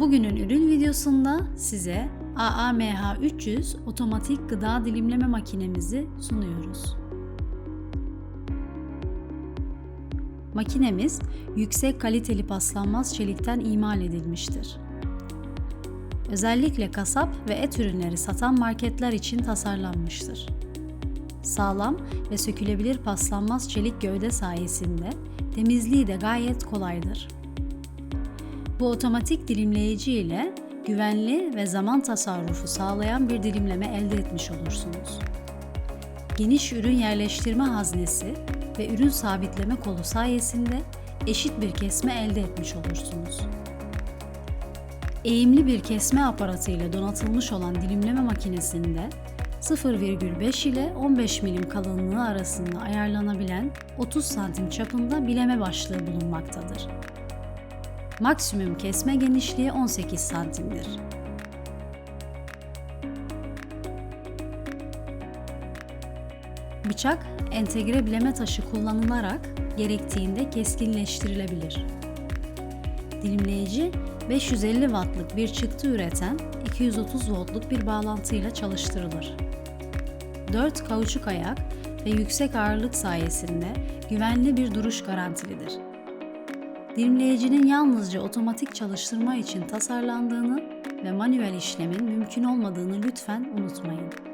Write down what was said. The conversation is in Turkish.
Bugünün ürün videosunda size AAMH 300 otomatik gıda dilimleme makinemizi sunuyoruz. Makinemiz yüksek kaliteli paslanmaz çelikten imal edilmiştir. Özellikle kasap ve et ürünleri satan marketler için tasarlanmıştır. Sağlam ve sökülebilir paslanmaz çelik gövde sayesinde temizliği de gayet kolaydır. Bu otomatik dilimleyici ile güvenli ve zaman tasarrufu sağlayan bir dilimleme elde etmiş olursunuz. Geniş ürün yerleştirme haznesi ve ürün sabitleme kolu sayesinde eşit bir kesme elde etmiş olursunuz. Eğimli bir kesme aparatı ile donatılmış olan dilimleme makinesinde 0,5 ile 15 milim kalınlığı arasında ayarlanabilen 30 santim çapında bileme başlığı bulunmaktadır. Maksimum kesme genişliği 18 santimdir. Bıçak entegre bileme taşı kullanılarak gerektiğinde keskinleştirilebilir. Dilimleyici 550 wattlık bir çıktı üreten 230 voltluk bir bağlantıyla çalıştırılır. 4 kauçuk ayak ve yüksek ağırlık sayesinde güvenli bir duruş garantilidir. Dilimleyicinin yalnızca otomatik çalıştırma için tasarlandığını ve manuel işlemin mümkün olmadığını lütfen unutmayın.